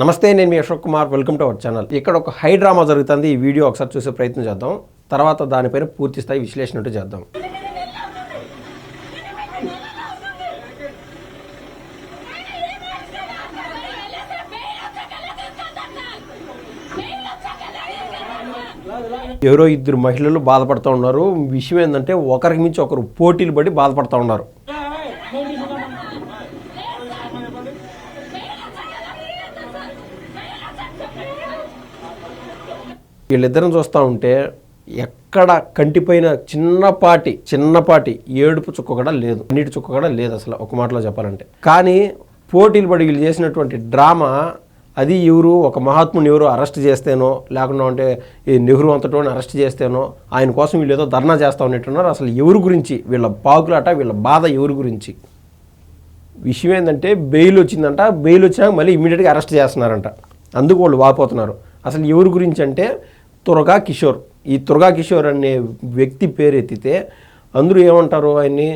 నమస్తే నేను మీ Ashok Kumar. Welcome to our channel. ఇక్కడ ఒక హై డ్రామా జరుగుతుంది. ఈ వీడియో ఒకసారి చూసే ప్రయత్నం చేద్దాం. తర్వాత దానిపైన పూర్తి స్థాయి విశ్లేషణ చేద్దాం. ఎవరో ఇద్దరు మహిళలు బాధపడుతూ ఉన్నారు. విషయం ఏంటంటే ఒకరికి మించి ఒకరు పోటీలు పడి బాధపడుతూ ఉన్నారు. వీళ్ళిద్దరం చూస్తూ ఉంటే ఎక్కడ కంటిపైన చిన్నపాటి చిన్నపాటి ఏడుపు చుక్క కూడా లేదు. నీటి చుక్క కూడా లేదు అసలు ఒక మాటలో చెప్పాలంటే. కానీ పోటీలు పడి వీళ్ళు చేసినటువంటి డ్రామా అది ఎవరు ఒక మహాత్ముని ఎవరు అరెస్ట్ చేస్తేనో లేకుండా అంటే ఈ నెహ్రూ అంతటోని అరెస్ట్ చేస్తేనో ఆయన కోసం వీళ్ళు ఏదో ధర్నా చేస్తూ ఉన్నట్టున్నారు. అసలు ఎవరి గురించి వీళ్ళ పాకులాట వీళ్ళ బాధ ఎవరి గురించి? విషయం ఏంటంటే బెయిల్ వచ్చిందంట బెయిల్ వచ్చినాక మళ్ళీ ఇమీడియట్గా అరెస్ట్ చేస్తున్నారంట. అందుకు వాళ్ళు వాపోతున్నారు. అసలు ఎవరి గురించి అంటే తురగా కిషోర్. ఈ తురగా కిషోర్ అనే వ్యక్తి పేరు ఎత్తితే అందరూ ఏమంటారు ఆయన్ని?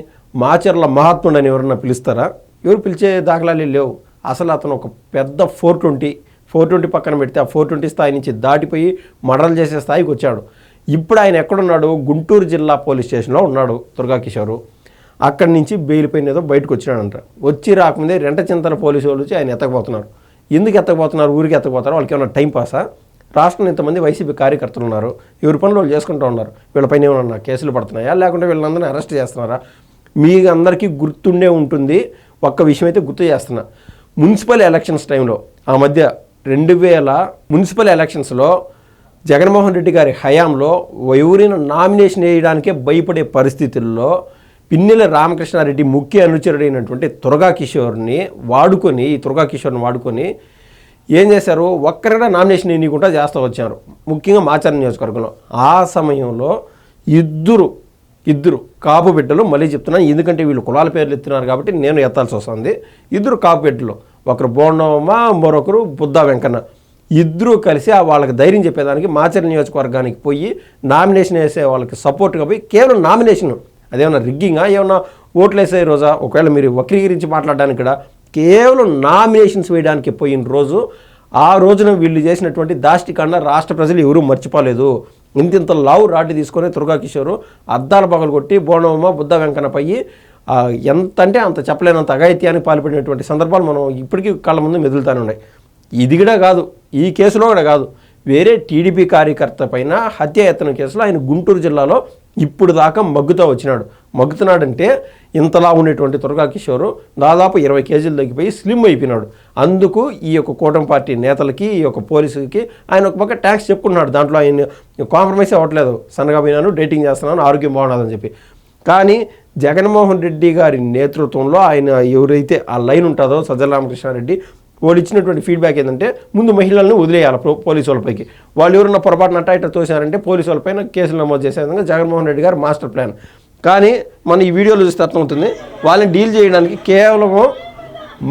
మాచర్ల మహాత్ముడు అని ఎవరన్నా పిలుస్తారా? ఎవరు పిలిచే దాఖలాలు లేవు. అసలు అతను ఒక పెద్ద ఫోర్ ట్వంటీ ఫోర్ ట్వంటీ పక్కన పెడితే ఆ ఫోర్ ట్వంటీ స్థాయి నుంచి దాటిపోయి మర్డర్లు చేసే స్థాయికి వచ్చాడు. ఇప్పుడు ఆయన ఎక్కడున్నాడు? గుంటూరు జిల్లా పోలీస్ స్టేషన్లో ఉన్నాడు దుర్గా కిషోరు. అక్కడి నుంచి బెయిల్ పైన ఏదో బయటకు వచ్చినాడంట. వచ్చి రాకముందే రెంట చింతల పోలీసు వాళ్ళు వచ్చి ఆయన ఎత్తకపోతున్నారు. ఎందుకు ఎత్తకపోతున్నారు? ఊరికి ఎత్తకపోతారు? వాళ్ళకి ఏమైనా టైం పాసా? రాష్ట్రంలో ఇంతమంది వైసీపీ కార్యకర్తలు ఉన్నారు. ఎవరి పనులు వాళ్ళు చేసుకుంటూ ఉన్నారు. వీళ్ళపైన ఏమన్నా కేసులు పడుతున్నాయా? లేకుంటే వీళ్ళందరినీ అరెస్ట్ చేస్తున్నారా? మీ అందరికీ గుర్తుండే ఉంటుంది. ఒక్క విషయం అయితే గుర్తు చేస్తున్నా. మున్సిపల్ ఎలక్షన్స్ టైంలో ఆ మధ్య రెండు వేల మున్సిపల్ ఎలక్షన్స్లో జగన్మోహన్ రెడ్డి గారి హయాంలో ఎవరిని నామినేషన్ వేయడానికే భయపడే పరిస్థితుల్లో పిన్నెల రామకృష్ణారెడ్డి ముఖ్య అనుచరుడైనటువంటి తురగా కిషోర్ని వాడుకొని ఈ తురగా కిషోర్ని వాడుకొని ఏం చేశారు? ఒక్కరైనా నామినేషన్ వేయకుండా చేస్తూ వచ్చారు. ముఖ్యంగా మాచారం నియోజకవర్గంలో. ఆ సమయంలో ఇద్దరు ఇద్దరు కాపు బిడ్డలు మళ్ళీ చెప్తున్నాను ఎందుకంటే వీళ్ళు కులాల పేర్లు ఎత్తున్నారు కాబట్టి నేను ఎత్తాల్సి వస్తుంది. ఇద్దరు కాపు బిడ్డలు ఒకరు బోండమ్మ మరొకరు బుద్ధా వెంకన్న. ఇద్దరూ కలిసి ఆ వాళ్ళకి ధైర్యం చెప్పేదానికి మాచర్ల నియోజకవర్గానికి పోయి నామినేషన్ వేసే వాళ్ళకి సపోర్ట్గా పోయి కేవలం నామినేషన్ అదేమన్నా రిగ్గింగా ఏమన్నా ఓట్లు వేసే రోజా? ఒకవేళ మీరు వక్రీకరించి మాట్లాడడానికి కూడా కేవలం నామినేషన్స్ వేయడానికి పోయిన రోజు ఆ రోజున వీళ్ళు చేసినటువంటి దాష్టికాండ రాష్ట్ర ప్రజలు ఎవరూ మర్చిపోలేదు. ఇంతింత లావు రాటి తీసుకొని దుర్గా కిషోరు అద్దాల పగలు కొట్టి బోనమ్మ బుద్ధ వెంకన్నపై ఎంత అంటే అంత చెప్పలేనంత అఘాయిత్యానికి పాల్పడినటువంటి సందర్భాలు మనం ఇప్పటికీ కళ్ళ ముందు మెదులుతూనే ఉన్నాయి. ఇది కూడా కాదు. ఈ కేసులో కూడా కాదు. వేరే టీడీపీ కార్యకర్త పైన హత్యాయత్నం కేసులో ఆయన గుంటూరు జిల్లాలో ఇప్పుడు దాకా మగ్గుతూ వచ్చినాడు. మగ్గుతున్నాడంటే ఇంతలా ఉండేటువంటి దుర్గా కిషోరు దాదాపు ఇరవై కేజీలు తగ్గిపోయి స్లిమ్ అయిపోయినాడు. అందుకు ఈ యొక్క కూటమి పార్టీ నేతలకి ఈ యొక్క పోలీసులకి ఆయన ఒక పక్క ట్యాక్స్ చెప్పుకున్నాడు. దాంట్లో ఆయన కాంప్రమైజ్ అవ్వట్లేదు. సన్నగా పోయినాను డేటింగ్ చేస్తున్నాను ఆరోగ్యం బాగున్నదని చెప్పి. కానీ జగన్మోహన్ రెడ్డి గారి నేతృత్వంలో ఆయన ఎవరైతే ఆ లైన్ ఉంటుందో సజ్జల రామకృష్ణారెడ్డి వాళ్ళు ఇచ్చినటువంటి ఫీడ్బ్యాక్ ఏంటంటే ముందు మహిళలను వదిలేయాలి పోలీసు వాళ్ళపైకి వాళ్ళు ఎవరన్నా పొరపాటున అట్ట ఇట్ట తోసారంటే పోలీసు వాళ్ళపైన కేసులు నమోదు చేసే విధంగా జగన్మోహన్ రెడ్డి గారు మాస్టర్ ప్లాన్. కానీ మనం ఈ వీడియోలో చూస్తే అర్థమవుతుంది. వాళ్ళని డీల్ చేయడానికి కేవలం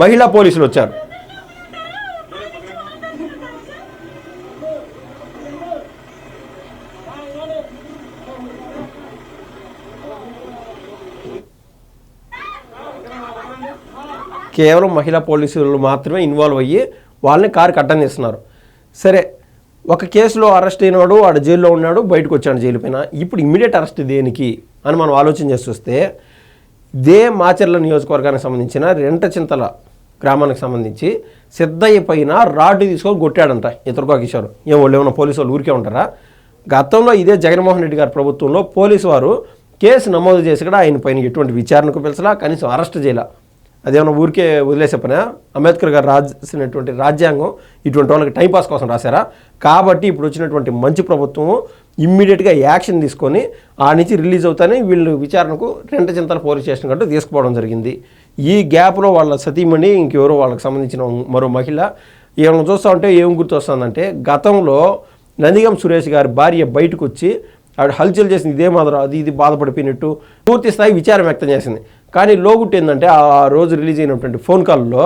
మహిళా పోలీసులు వచ్చారు. కేవలం మహిళా పోలీసులు మాత్రమే ఇన్వాల్వ్ అయ్యి వాళ్ళని కారు కట్టం చేస్తున్నారు. సరే ఒక కేసులో అరెస్ట్ అయినాడు వాడు జైల్లో ఉన్నాడు బయటకు వచ్చాడు జైలు పైన. ఇప్పుడు ఇమ్మీడియట్ అరెస్ట్ దేనికి? అని మనం ఆలోచన చేసి చూస్తే దే మాచర్ల నియోజకవర్గానికి సంబంధించిన రెంట చింతల గ్రామానికి సంబంధించి సిద్ధయ్య పైన రాడ్డు తీసుకొని కొట్టాడంట ఇతరుగా కిషోర్. ఏం వాళ్ళు ఏమైనా పోలీసు వాళ్ళు ఊరికే ఉంటారా? గతంలో ఇదే జగన్మోహన్ రెడ్డి గారి ప్రభుత్వంలో పోలీసు వారు కేసు నమోదు చేసి కూడా ఆయన పైన ఎటువంటి విచారణకు పిలిచలా కనీసం అరెస్ట్ చేయలా. అదేమన్నా ఊరికే వదిలేసే పని? అంబేద్కర్ గారు రాసినటువంటి రాజ్యాంగం ఇటువంటి వాళ్ళకి టైంపాస్ కోసం రాశారా? కాబట్టి ఇప్పుడు వచ్చినటువంటి మంచి ప్రభుత్వం ఇమ్మీడియట్గా యాక్షన్ తీసుకొని ఆ నుంచి రిలీజ్ అవుతానే వీళ్ళు విచారణకు రెంట చింతల పోలీస్ స్టేషన్ కంటూ తీసుకుపోవడం జరిగింది. ఈ గ్యాప్లో వాళ్ళ సతీమణి ఇంకెవరో వాళ్ళకి సంబంధించిన మరో మహిళ. ఏమైనా చూస్తూ ఉంటే ఏం గుర్తొస్తుందంటే గతంలో నందిగం సురేష్ గారి భార్య బయటకు వచ్చి ఆవిడ హల్చల్ చేసింది ఇదే మాదిరి అది ఇది బాధపడిపోయినట్టు పూర్తి స్థాయి విచారం వ్యక్తం చేసింది. కానీ లోగుట్ ఏంటంటే ఆ రోజు రిలీజ్ అయినటువంటి ఫోన్ కాల్లో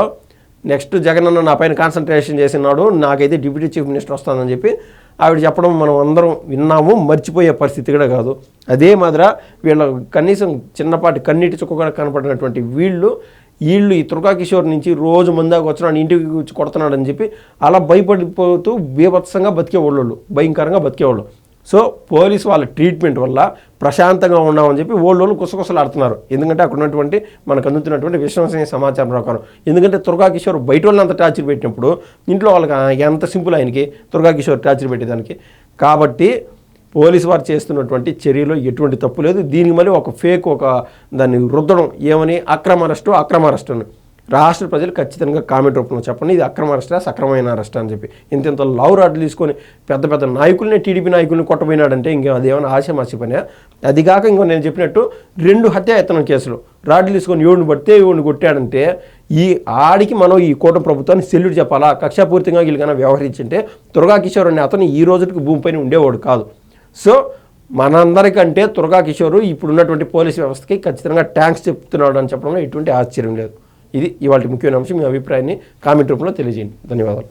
నెక్స్ట్ జగన్ అన్న నా పైన కాన్సన్ట్రేషన్ చేసినాడు నాకైతే డిప్యూటీ చీఫ్ మినిస్టర్ వస్తుందని చెప్పి ఆవిడ చెప్పడం మనం అందరం విన్నాము మర్చిపోయే పరిస్థితి కూడా కాదు. అదే మాదిర వీళ్ళ కనీసం చిన్నపాటి కన్నీటి చుక్క కూడా కనపడినటువంటి వీళ్ళు వీళ్ళు ఈ తుర్గా కిషోర్ నుంచి రోజు మందాక వచ్చినాడు ఇంటికి వచ్చి కొడుతున్నాడు అని చెప్పి అలా భయపడిపోతూ బీభత్సంగా బతికేవాళ్ళు. భయంకరంగా బతికేవాళ్ళు. సో పోలీసు వాళ్ళ ట్రీట్మెంట్ వల్ల ప్రశాంతంగా ఉన్నామని చెప్పి ఓల్డ్ వాళ్ళు ఆడుతున్నారు ఎందుకంటే అక్కడ ఉన్నటువంటి మనకు అందుతున్నటువంటి విశ్వసనీయ సమాచారం ప్రకారం. ఎందుకంటే దుర్గా కిషోర్ బయట వాళ్ళని అంత టార్చర్ పెట్టినప్పుడు ఇంట్లో వాళ్ళకి ఎంత సింపుల్ ఆయనకి దుర్గా కిషోర్ టార్చర్ పెట్టేదానికి. కాబట్టి పోలీసు వారు చేస్తున్నటువంటి చర్యలో ఎటువంటి తప్పు లేదు. దీనికి మళ్ళీ ఒక ఫేక్ ఒక దాన్ని రుద్దడం ఏమని అక్రమ అరెస్టు అక్రమ అరెస్టు అని. రాష్ట్ర ప్రజలు ఖచ్చితంగా కామెంట్ రూపంలో చెప్పండి ఇది అక్రమ అరెస్టా సక్రమైన అరెస్ట్ అని చెప్పి. ఇంత ఇంత లవ్ రాడ్లు తీసుకొని పెద్ద పెద్ద నాయకుల్ని టీడీపీ నాయకుల్ని కొట్టబోయినాడంటే ఇంకేం అదేమైనా ఆశమాసి పని అది కాక ఇంకో నేను చెప్పినట్టు రెండు హత్యాయత్నం కేసులు. రాడ్లు తీసుకొని ఏడుని పడితే ఏడుని కొట్టాడంటే ఈ ఆడికి మనం ఈ కూటమి ప్రభుత్వాన్ని సెల్యూట్ చెప్పాలా? కక్షాపూర్తిగా వీళ్ళకైనా వ్యవహరించింటే దుర్గా కిషోర్ అనే అతను ఈ రోజుకి భూమిపైన ఉండేవాడు కాదు. సో మనందరికంటే దుర్గా కిషోర్ ఇప్పుడు ఉన్నటువంటి పోలీస్ వ్యవస్థకి ఖచ్చితంగా ట్యాంక్స్ చెప్తున్నాడు అని చెప్పడంలో ఎటువంటి ఆశ్చర్యం లేదు. ఇది ఇవాళ ముఖ్యమైన అంశం మీ అభిప్రాయాన్ని కామెంట్ రూపంలో తెలియజేయండి. ధన్యవాదాలు.